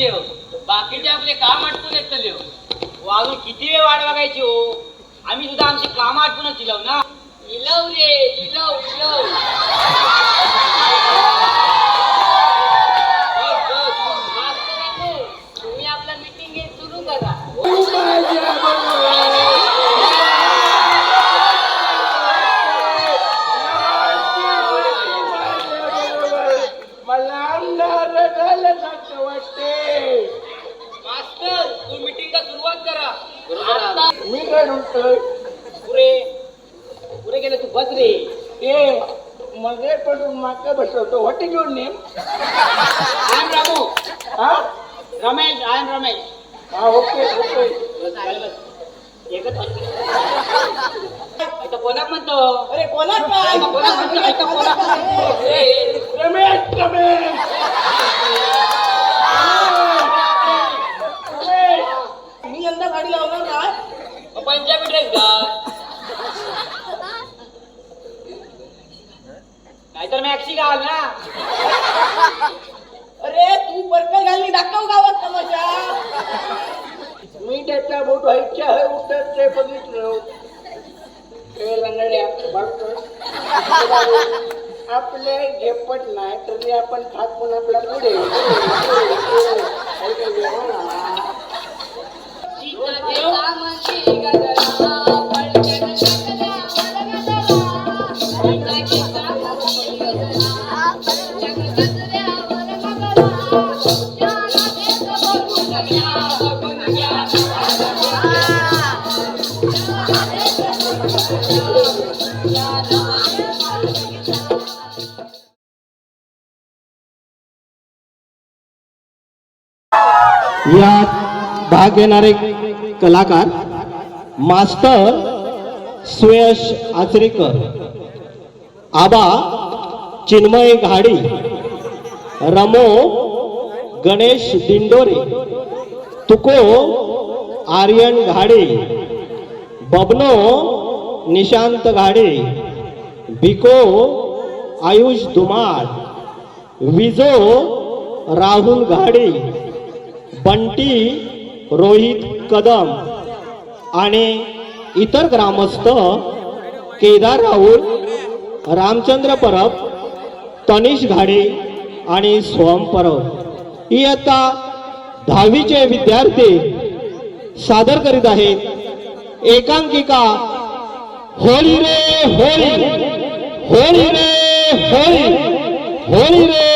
देव हो. बाकीचे आपले काम आटपून येतले हो. हो वाळू किती वेळ वाट बघायची हो? आम्ही सुद्धा आमची काम आटपूनच दिलव हो ना. इलव रे इलव इलव तुम्ही आपला मीटिंग सुरू करा मला आमदार झाल्यासारखं वाटते मास्तर तू मीटिंगला सुरुवात करा आता मी काय म्हणतोय पुरे पुरे गेले तू बस रे ते मध्ये पडून माका बसवतो? वाटे घेऊन नेम आय एम रामू. हा? Ramesh I am Ramesh. हा ओके ओके. बस खाली बस. एकच म्हणतो. इथं कोणाक म्हणतो? अरे कोणाक म्हणतो? इथं कोणाक ए, ए, रमेश रमेश. मी यंदा गाडी लावणार मग पंजाबी ड्रेस घाल. नाहीतर मॅक्सी घाल ना. अरे तू पर्पल घालली दाखव गावात तमाशा. मी त्याच्या बोट व्हायच्या आहे उठत ते बघितलं. लंगड्या आपले झेपट नाही तरी आपण थाकून आपला पुढे देवा यात भाग घेणारे कलाकार मास्टर सुयश आचरेकर आबा चिन्मय घाडी रमो गणेश दिंडोरे तुको आर्यन घाडे बबनो निशांत घाडे भिको आयुष धुमाळ विजो राहुल घाडे बंटी रोहित कदम आणि इतर ग्रामस्थ केदार राहुल रामचंद्र परब तनिष घाडे आणि सोहम परब. इयत्ता दहावीचे विद्यार्थी सादर करीत आहेत. एकांकिका होळी रे होळी होळी रे होळी होळी रे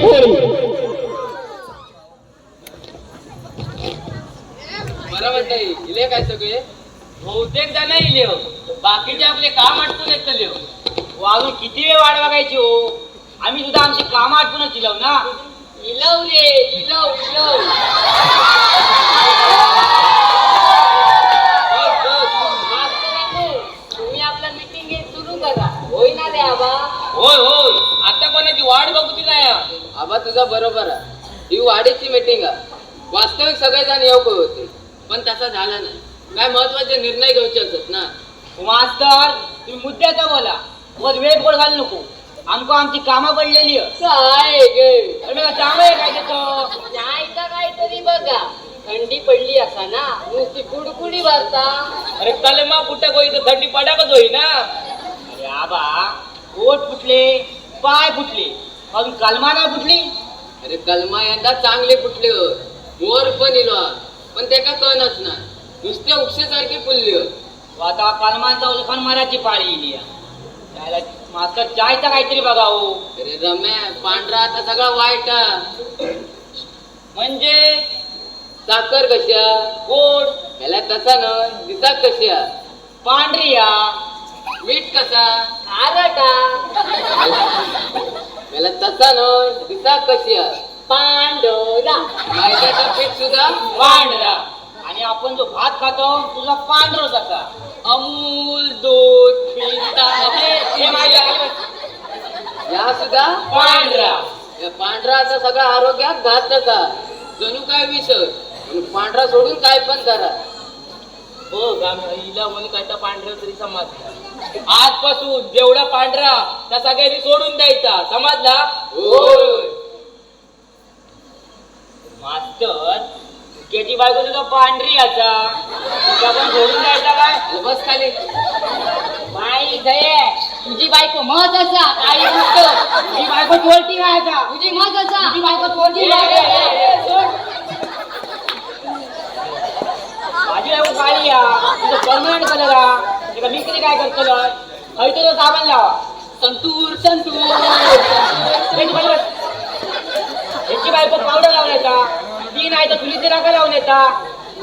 होळी. बरं म्हणता इले काय सगळे? बहुतेक जण इले हो. बाकीचे आपले काम आटपून येतले हो. हो, अजून किती वेळ वाट बघायची हो? आम्ही सुद्धा आमची काम आटपूनच इलव ना? इलव रे इलव इलव. तुम्ही आपला मीटिंग सुरू करा. होय ना रे आबा? होय होय. आता कोणाची वाट बघू नाही. आबा तुझा बरोबर आहे. ही वाढीची मीटिंग आहे. वास्तविक सगळेजण येऊ होते पण तसा झाला नाही. काय महत्त्वाचे निर्णय घ्यायचे असत ना? मास्तर तुम्ही मुद्द्याचा बोला. वर वेळ बोल घालू नको. आमको आमची कामं पडलेली. काय चांगलं काय नाही काहीतरी बघा. थंडी पडली असा ना? नुसती कुडकुडी भरता अरे कलमा कुठं गोई तर थंडी पडाकच होई ना. अरे आबा ओठ फुटले पाय फुटले. अजून कलमा नाही फुटली? अरे कलमा यंदा चांगले फुटले. मोर पण इलो. पण ते का कळनच ना नुसत्या उपशेसारखी फुलली. हो. आता कलमांचा उलखण मारायची पाळी या. त्याला मास्तर चायचा काहीतरी बघा हो अरे रम्या पांढरा आता सगळा वाईट. म्हणजे? साखर कशा गोड. ह्याला तसा न दिसाक कशा पांढरी या. मीठ कसा? खारटा ह्याला तसा न दिसाक कशा पांढरा. मैद्याचा सुद्धा पांढरा आणि आपण जो भात खातो तुझा पांढरा जाता अमूल दूध पिता या सुद्धा पांढरा. या पांढरा आता सगळा आरोग्यात घातक जणू काय विसर. पांढरा सोडून काय पण करा. हो गाम हिला म्हणे काय तर पांढरा तरी समजला. आजपासून जेवढा पांढरा त्या सगळ्यांनी सोडून द्यायचा. समजला? होय. मास्तर त्याची बायको तुझा पांढरी असा तुझा पण सोडून जायचा काय? बस खाली. बाई दये तुझी बायको मत असा काही गोष्ट तुझी बायको चोरटी राहायचा तुझी मत असा तुझी बायको चोरटी माझी बायको काळी या तुझं परमनंट कलर हा तुझा मी तरी काय करतो? खैतो तो साबण लावा. संतूर संतूर. त्यांची बायको पावडर लावून येता. ती नाही तर तुली नाका लावून येता.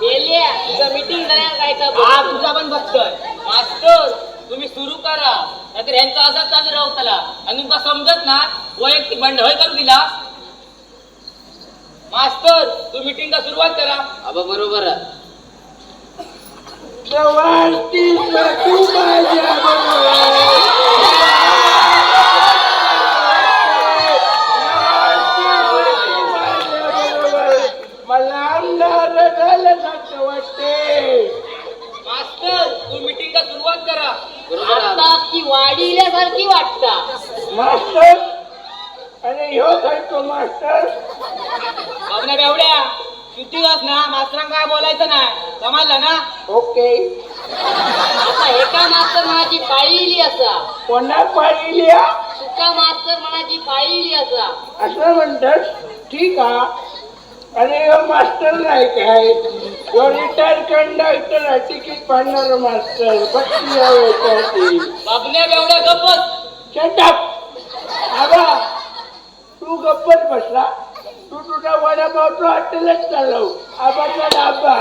मेले तुझं मीटिंग हा तुझा पण बघतोय. मास्टर तुम्ही सुरू करा. नाहीतर यांचा असाच चालू राहू त्याला. आणि तुमका समजत ना वैयक्तिक भांड होय करू दिला मास्तर तू मीटिंगला सुरुवात करा. आबा बरोबर आहे. सवारती तू माझ्या बरोबर मला आमदार झाल्यासारखं वाटते तू मीटिंगला सुरुवात करा. आहे. आता ती वाढील्यासारखी वाटता. मास्टर अरे ह्यो करतो मास्टर. बघण्या बेवड्या वास ना मास्तरांना काय बोलायचं नाही समजलं ना? ओके. आता एका मास्तर मनाची पाळीली असा. कोणा पाहिली या तुका मास्तर मनाची पाळीली असा. असं म्हणतात. ठीक हा. अरे मास्टर नाही काय रिटायर कंडक्टर आहे. तिकीट पाडणार मास्टर. बघती यावेळी बघण्या बेवड्या गप्पच. शटअप आबा तू गप्पत बसला. तू तुझा वडापावतो हॉटेलच चालव. आबाचा डाबा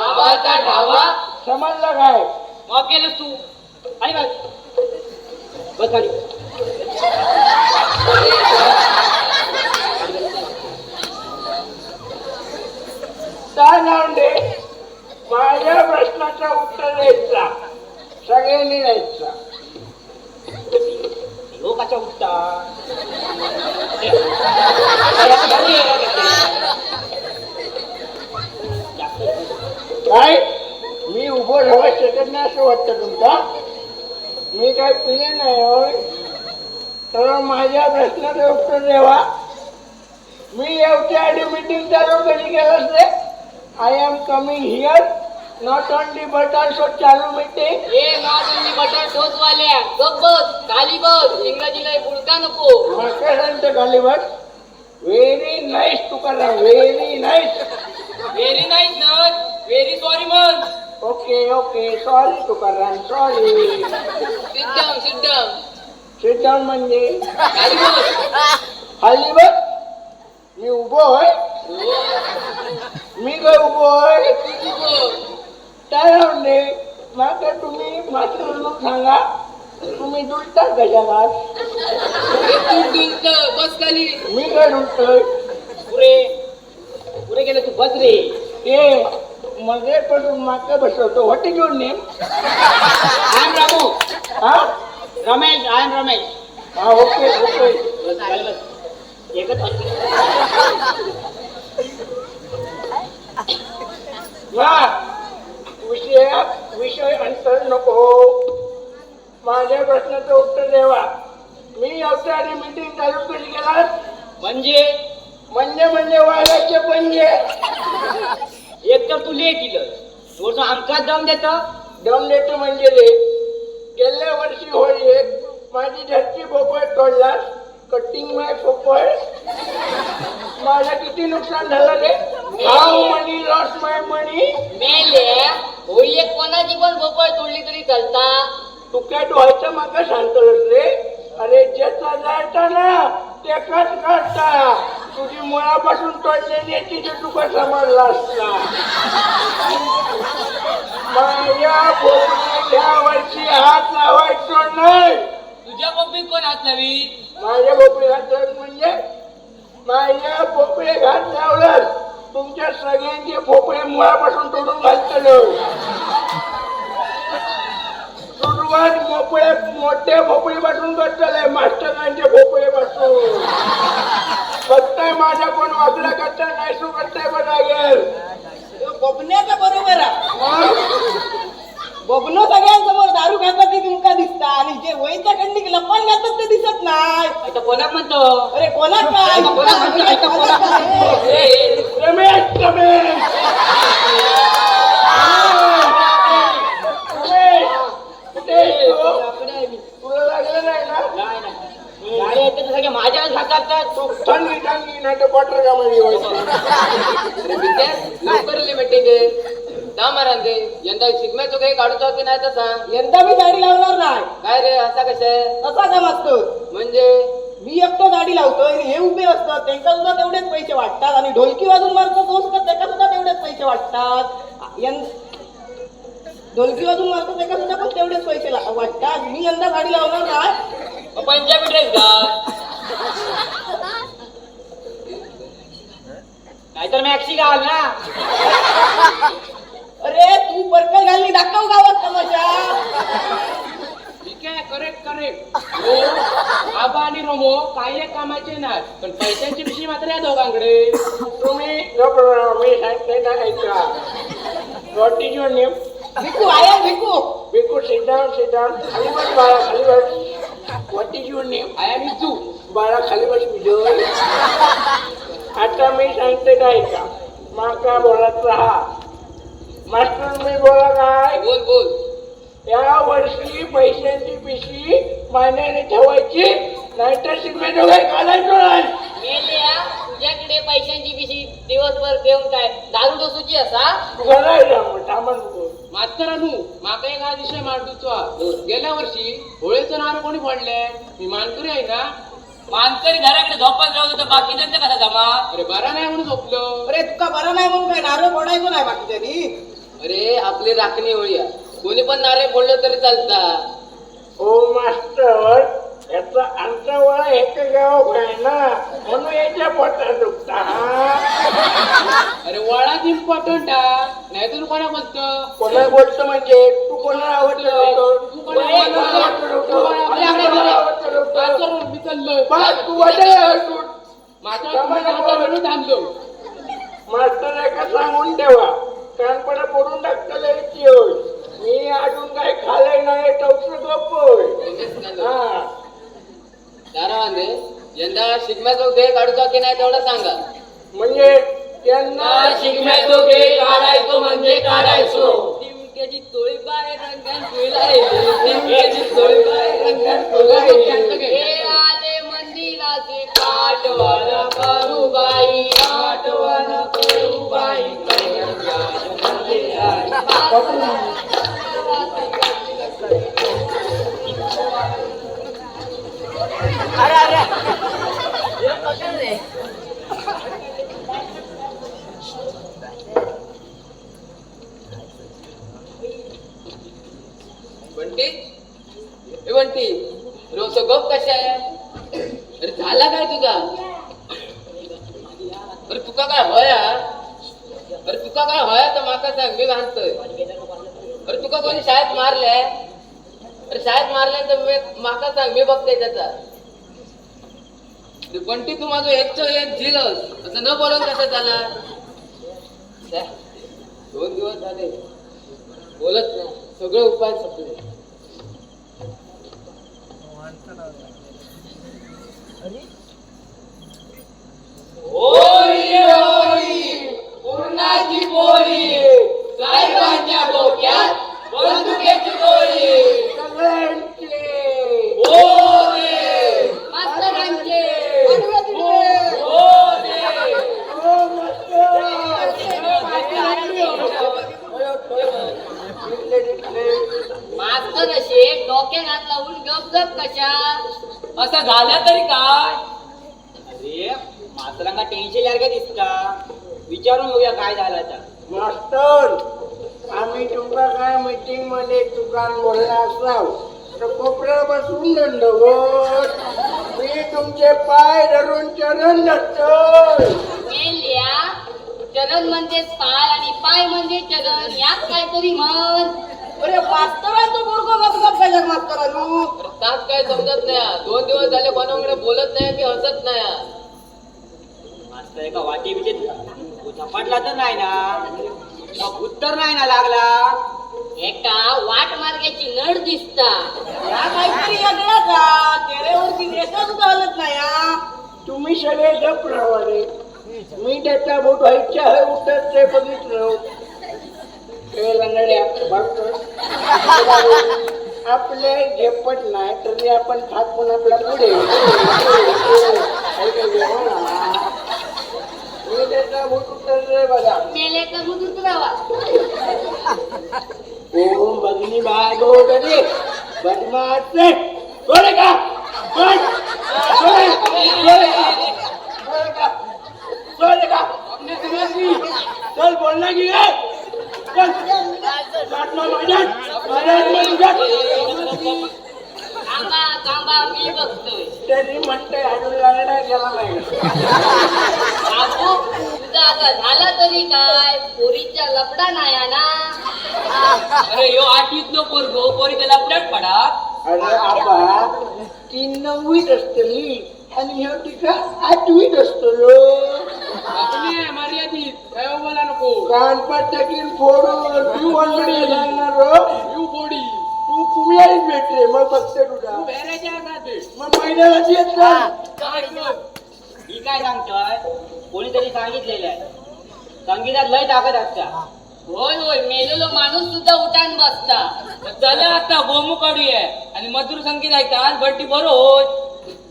आबाचा ढाबा? समजला काय? मग केलंस तू. आणि बस. बस काय लावले दे माझ्या प्रश्नाचा उत्तर द्यायचा. सगळ्यांनी द्यायचा. लोकाचा उत्तर. काय? मी उभं राहू शकत नाही असं वाटतं तुमचा. मी काय पिले नाही होय. तर माझ्या प्रश्नाचं उत्तर द्यावा. मी एवढ्या आधी मिटिंग चालू कधी केलं असते I am coming here not only but also चालू मीटिंग ए नॉट ओनली बटर टोच वाल्या. गप बस खाली बस इंग्रजीला बुडका नको. म्हाका सांगते खाली बस very nice Tukaram very nice very nice not very sorry मग okay okay sorry Tukaram sorry down sit down म्हणजे? खाली बस बघ. मी उभो होय मी काय उभो होय काय राहून माका तुम्ही मात्र म्हणून सांगा तुम्ही दुलता गजानात ए, तू डुलत बस खाली. मी काय डुलतोय? पुरे पुरे गेले तू बस रे. ते मध्ये पण माका बसवतो. What is your name. I am Ramu हा? रमेश आय एम रमेश हा ओके ओके. बस खाली बस. एकच वा! विषय विषय अंतर नको माझ्या प्रश्नाचं उत्तर द्यावा. मी अवता आधी मीटिंग चालू कशी केला म्हणजे? म्हणजे म्हणजे वाघाचे पंजे. एक तर तू लेट दिलं थोडस आमकाच जाऊन देत. दम देतो म्हणजे रे गेल्या वर्षी होळी माझी घरची पोपळ तोडलास कटिंग माय पोपळ माझं किती नुकसान झालं रे हाऊ मनी लॉस माय मनी मेले. होळी एक कोणाची पण भोपळ तोडली तरी चालता. तू काय डोहायचं माका सांगतोस रे अरे ज्याचा जायचा ना ते कट काढता तुझी मुळापासून तोडलेली तिथे तुका समजला असता. माझ्या भोपळ्या वर्षी हात लावायचो नाही. तुझ्या पप्पी कोण हात लावी? माझ्या भोपळे घात म्हणजे? माझ्या भोपळे घात लावलं तुमच्या सगळ्यांचे भोपळे मुळापासून तोडून घालतलो. सुरुवात भोपळे मोठ्या भोपळीपासून करतले मास्टरांचे भोपळे पासून. करताय माझ्या कोण वागला करताय नाही सु करताय पण लागेल बघण्याचं बरोबर आहे. बबनो सगळ्यांसमोर दारू खातात ते तुमका दिसता आणि जे वयच्या कंडीक लपण घालतात ते दिसत नाही. आता कोणाक म्हणतो? अरे कोणाक काय? कोणाक म्हणतो? ऐका, कोणाक रमेश रमेश तुला लागलं नाही ना नाही, नाही. गाडी आहेत ते सगळे माझ्याच हातात तर तू थंडी थंडी नाही तर बटर का मध्ये अरे विद्या, लवकर मीटिंग आहे जा मरान ते यंदा शिगम्याचो काही काढूचो की नाही तसा? यंदा मी गाडी लावणार नाही. काय रे असा असतो म्हणजे? मी एकटो गाडी लावतोय आणि हे उभे असतात. त्यांना सुद्धा तेवढेच पैसे वाटतात. आणि ढोलकी वाजून मारतो तो सुद्धा त्याला सुद्धा तेवढेच पैसे वाटतात. ढोलकी वाजून मारतो त्याला सुद्धा पण तेवढेच पैसे वाटतात. मी यंदा गाडी लावणार नाही. पंजाबी ड्रेस घाल. नाहीतर मॅक्सी घाल ना. अरे तू बरकल घालली दाखव गावात तमाशा. ठीक आहे करेक्ट करेक्ट हो आबा आणि रोमो काही एक कामाचे नाही पण पैशांची पिशी मात्र या दोघांकडे. तुम्ही मी सांगते ना ऐका what is your name Bhiku I am Bhiku Bhiku sit down खाली बस बाळा खाली बस. What is your name I am Iju बाळा खाली बस विजय. आता मी सांगते काय का? माका बोलत राहा. मास्टर मी बोला काय बोल बोल. या वर्षी पैशांची पिशी मान्याने ठेवायची नाहीतर शिकवे दोघे घालायचो तुझ्याकडे पैशांची पिशी दिवसभर देऊन काय दारू डोसूची असा? घालायला. मास्तर अनु माका एक हा विषय मांडूचो हा. गेल्या वर्षी होळीचं नार कोणी फोडले? मी मानकरी आहे ना? मानकरी घराकडे झोपत राहू तर बाकीच्यांचं कसा जमा? अरे बरा नाही म्हणून झोपलो. अरे तुका बरं नाही म्हणून काय नारळ फोडायचो नाही बाकीच्यानी अरे आपली राखणी होळी. कोणी पण नारे फोडलं तरी चालता. हो मास्टर. याचा आमचा वळा एक गाव ना म्हणून याच्या पोटात दुखता अरे वळाच इम्पॉर्टंट हा? नाही तर कोणा बोलतो कोणा बोलतो म्हणजे? तू कोणाला तू? मास्तर, मी चाललोय? तू म्हणून थांबलो. मास्टर एका सांगून ठेवा. कानपडा पडून टाकता यायची होय? मी अजून काय खाल्लंय नाही टवस गप्प होय. हा. दारा वांदे यंदा शिगम्याचो काढूचा की नाही तेवढं सांगा. म्हणजे त्यांना शिकण्याचो घे काढायचो म्हणजे काढायचो. टिमक्याची तोळी बाहेर रंगान फुलायली टिमक्याची तोळी बाहेर रंगान फुलायली आले मंदिराचे आठवण करू बाई. आठवण करू बाई. बंटी? ए बंटी रोज गप कशा आहे? अरे झाला काय तुझा? अरे तुका काय होया अरे तुका काय होया तर माका सांग मी घालतोय. अरे तुका कोणी शाळेत मारले अरे शाळेत मारले तर मी माका सांग मी बघते त्याचा. बंटी तू माझं एकच एक झिलस असं न बोलून कसं झाला दोन दिवस झाले. बोलत नाही. सगळे उपाय संपले. होळी होळी पूर्णाची पोळी. साहेबांच्या डोक्यात बंदुकेची गोळी. सगळ्यांचे. होळी मास्तर असे डोक्यात हात लावून गप गप कशा? असं झालं तरी काय? अरे मास्तरांना टेन्शन सारखं दिसता? विचारून बघूया काय झालं आता. मास्टर आम्ही तुमका काय मीटिंगमध्ये दुकान बोलला असाव तर कोपऱ्यात बसून दंडवत मी तुमचे पाय धरून चरण धरतोय. मेल्या चरण म्हणजे पाय आणि पाय म्हणजे चरण. यात काहीतरी म्हण. अरे मास्तरांचं बोरको गप गप पाहिजे मास्तरांनो अरे तास काय समजत नाही. हा. दोन दिवस झाले कोणाकडे बोलत नाही की हसत नाही. हा. मास्तर एका वाटी बिटीत झपाटला तर नाही ना. का भूत तर नाही ना लागला. एका वाट मार्गाची नड दिसता. या काहीतरी वेगळं का तेरेवरती रेषा सुद्धा हलत नाही हा. तुम्ही सगळे गप राहा रे मी त्याचा बोट व्हायच्या आहे उत्तर ते बघितलं. हे लंगड्या बघतो आपले झेपट नाही तरी आपण थाकून आपल्या पुढे. रे बघा ओम भगनी भागो गणे बदमाश बोले का? बोले. बोले. का? बोले का? बोले का? चल बोलना की चल काटना मैदान मैदान में उतर थांबा थांबा मी बघतोय त्यांनी म्हणते हाडून लागला गेला नाही. बाबू तुझा आता झाला तरी काय? पोरीच्या लपडा नाही ना? अरे यो आठवीतलो पोरगो पोरी त्याला लपड्यात पडा. अरे आबा ती नववीत असतली आणि ह्यो तिका आठवीत असतलो. आपले मर्यादित। काय बोला नको। कानपाट टाकीन फोडून तू ऑलरेडी. यू बॉडी तू भेटले मग बघते तुझा मग येत जा काय ही? सांगतोय कोणीतरी सांगितलेलं आहे. संगीतात लय ताकद असता. होय होय मेलेलो माणूस सुद्धा उठान बसता. चला आता गोमू काढूया. आणि मधुर संगीत ऐकतात बट्टी बरो होत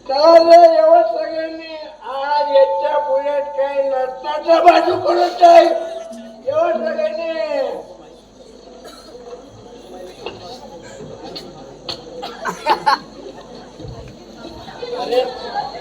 तर एवढं सगळ्यांनी. आज याच्या पुढ्यात काही नर्ताचा बाजू करत आहे एवढं सगळ्यांनी. बंटी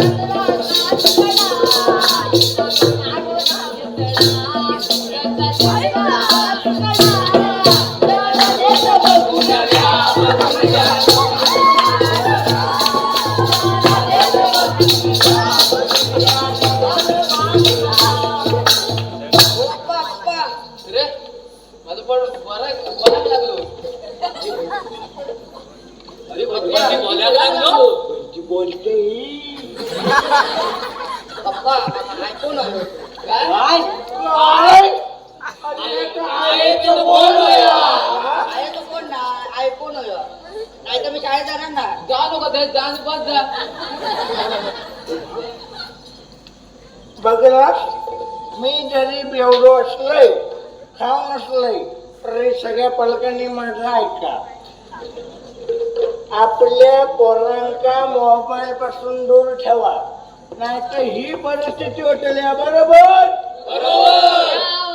रे तर मी शाळेत जाणार ना जा नको ते जा बस जा. बघलास मी जरी बेवडो असलोय खाऊन असलोय तरी सगळ्या पालकांनी माझं ऐका. आपल्या पोरांका मोबाईल पासून दूर ठेवा. नाही तर ही परिस्थिती होते बरोबर? या